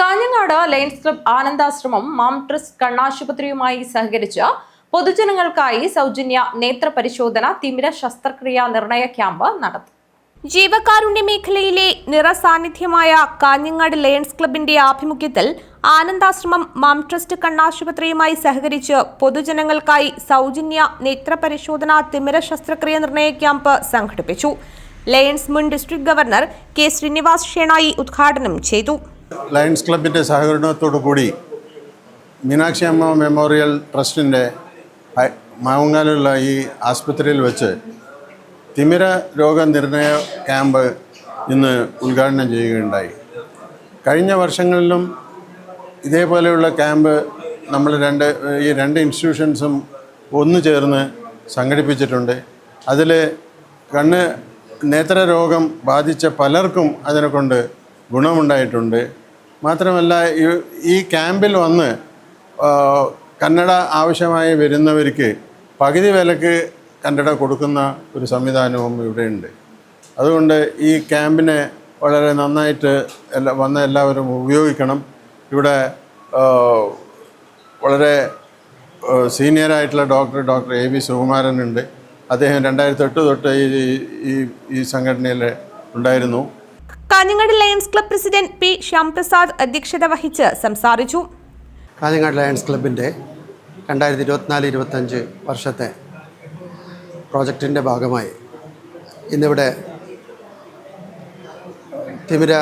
Kanhangad lions club Anandashramam മാം trust കണ്ണാശുപത്രിയുമായി സഹകരിച്ച് പൊതുജനങ്ങൾക്കായി സൗജന്യ നേത്ര പരിശോധന തിമിര ശസ്ത്രക്രിയ നിർണയ ക്യാമ്പ് നടത്തി. ജീവകാരുണ്യ മേഖലയിലെ നിറസാന്നിധ്യമായ കാഞ്ഞങ്ങാട് ലയൺസ് ക്ലബിന്റെ ആഭിമുഖ്യത്തിൽ ആനന്ദാശ്രമം മാം ട്രസ്റ്റ് കണ്ണാശുപത്രിയുമായി സഹകരിച്ച് പൊതുജനങ്ങൾക്കായി സൗജന്യ നേത്രപരിശോധന തിമിര ശസ്ത്രക്രിയ നിർണയ ക്യാമ്പ് സംഘടിപ്പിച്ചു. ലയൺസ് മുൻ district governor K Srinivas Shenoy ഉദ്ഘാടനം ചെയ്തു. ലയൺസ് ക്ലബിന്റെ സഹകരണത്തോടു കൂടി മീനാക്ഷി അമ്മ മെമ്മോറിയൽ ട്രസ്റ്റിന്റെ മാവുങ്ങാലുള്ള ഈ ആസ്പത്രിയിൽ വെച്ച് തിമിര രോഗനിർണയ ക്യാമ്പ് ഇന്ന് ഉദ്ഘാടനം ചെയ്യുകയുണ്ടായി. കഴിഞ്ഞ വർഷങ്ങളിലും ഇതേപോലെയുള്ള ക്യാമ്പ് നമ്മൾ രണ്ട് ഈ രണ്ട് ഇൻസ്റ്റിറ്റ്യൂഷൻസും ഒന്നു ചേർന്ന് സംഘടിപ്പിച്ചിട്ടുണ്ട്. അതിൽ കണ്ണ് നേത്രരോഗം ബാധിച്ച പലർക്കും അതിനെക്കൊണ്ട് ഗുണമുണ്ടായിട്ടുണ്ട്. മാത്രമല്ല ഈ- ക്യാമ്പിൽ വന്ന് കന്നഡ ആവശ്യമായി വരുന്നവർക്ക് പകുതി വിലക്ക് കന്നഡ കൊടുക്കുന്ന ഒരു സംവിധാനവും ഇവിടെയുണ്ട് അതുകൊണ്ട് ഈ ക്യാമ്പിനെ വളരെ നന്നായിട്ട് എല്ലാ വന്ന എല്ലാവരും ഉപയോഗിക്കണം. ഇവിടെ വളരെ സീനിയറായിട്ടുള്ള ഡോക്ടർ ഡോക്ടർ എ വി സുകുമാരനുണ്ട് അദ്ദേഹം രണ്ടായിരത്തി എട്ട് തൊട്ട് ഈ ഈ സംഘടനയിൽ ഉണ്ടായിരുന്നു. Kanhangad lions club president P Shyamprasad അധ്യക്ഷത വഹിച്ച് സംസാരിച്ചു. കാഞ്ഞങ്ങാട് ലയൺസ് ക്ലബിന്റെ രണ്ടായിരത്തി ഇരുപത്തിനാല് ഇരുപത്തഞ്ച് വർഷത്തെ പ്രോജക്റ്റിന്റെ ഭാഗമായി ഇന്നിവിടെ തിമിര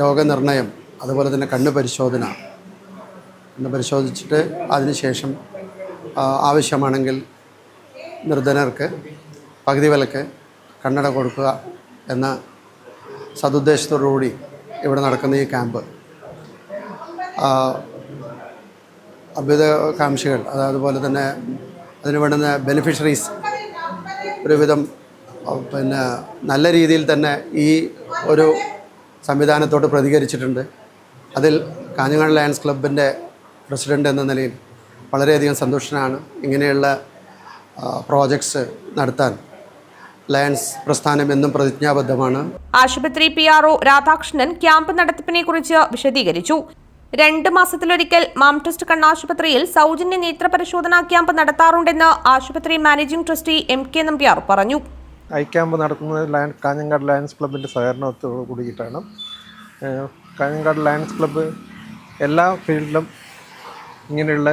രോഗനിർണയം അതുപോലെ തന്നെ കണ്ണ് പരിശോധന കണ്ണ് പരിശോധിച്ചിട്ട് അതിനുശേഷം ആവശ്യമാണെങ്കിൽ നിർധനർക്ക് പകുതി വിലക്ക് കണ്ണട കൊടുക്കുക എന്ന സതുദ്ദേശത്തോടുകൂടി ഇവിടെ നടക്കുന്ന ഈ ക്യാമ്പ്. അഭ്യുതകാംക്ഷികൾ അത് അതുപോലെ തന്നെ അതിന് വേണ്ടുന്ന ബെനിഫിഷ്യറീസ് ഒരുവിധം പിന്നെ നല്ല രീതിയിൽ തന്നെ ഈ ഒരു സംവിധാനത്തോട് പ്രതികരിച്ചിട്ടുണ്ട്. അതിൽ കാഞ്ഞങ്ങാട് ലയൺസ് ക്ലബിന്റെ പ്രസിഡന്റ് എന്ന നിലയിൽ വളരെയധികം സന്തുഷ്ടനാണ് ഇങ്ങനെയുള്ള പ്രോജക്ട്സ് നടത്താൻ. ലയൺസ് പ്രസ്ഥാനം എന്നും പ്രതിജ്ഞാബദ്ധമാണ്. ആശുപത്രി P R O Radhakrishnan camp നടത്തിപ്പിനെ കുറിച്ച് വിശദീകരിച്ചു. രണ്ട് മാസത്തിലൊരിക്കൽ മാം ട്രസ്റ്റ് കണ്ണാശുപത്രിയിൽ സൗജന്യ നേത്ര പരിശോധനാ ക്യാമ്പ് നടത്താറുണ്ടെന്ന് ആശുപത്രി managing trustee M K Nambiar പറഞ്ഞു. ഐ ക്യാമ്പ് നടത്തുന്നത് ലയൺ കാഞ്ഞങ്ങാട് ലയൺസ് ക്ലബിന്റെ സഹകരണത്തോട് കൂടിയിട്ടാണ്. കാഞ്ഞങ്ങാട് ലയൺസ് ക്ലബ്ബ് എല്ലാ ഫീൽഡിലും ഇങ്ങനെയുള്ള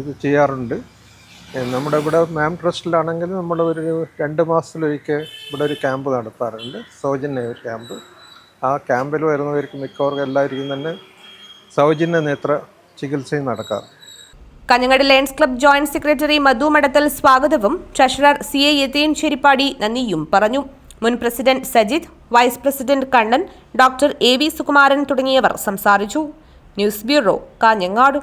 ഇത് ചെയ്യാറുണ്ട്. നമ്മുടെ ഇവിടെ മാം ട്രസ്റ്റിലാണെങ്കിൽ നമ്മൾ ഒരു രണ്ട് മാസത്തിലൊരിക്കൽ ഇവിടെ ഒരു ക്യാമ്പ് നടത്താറുണ്ട്. സൗജന്യ ഒരു ക്യാമ്പ്. ആ ക്യാമ്പിൽ വരുന്നവർക്ക് മിക്കവർക്കും എല്ലാവർക്കും തന്നെ സൗജന്യ നേത്ര ചികിത്സയും നടക്കാറ് Kanhangad lions club joint secretary Madhu Madathal സ്വാഗതവും treasurer C A Yatheen Cheripady നന്ദിയും പറഞ്ഞു. മുൻ president Sajith vice president Kannan doctor A V Sukumaran തുടങ്ങിയവർ സംസാരിച്ചു. News bureau Kanhangad.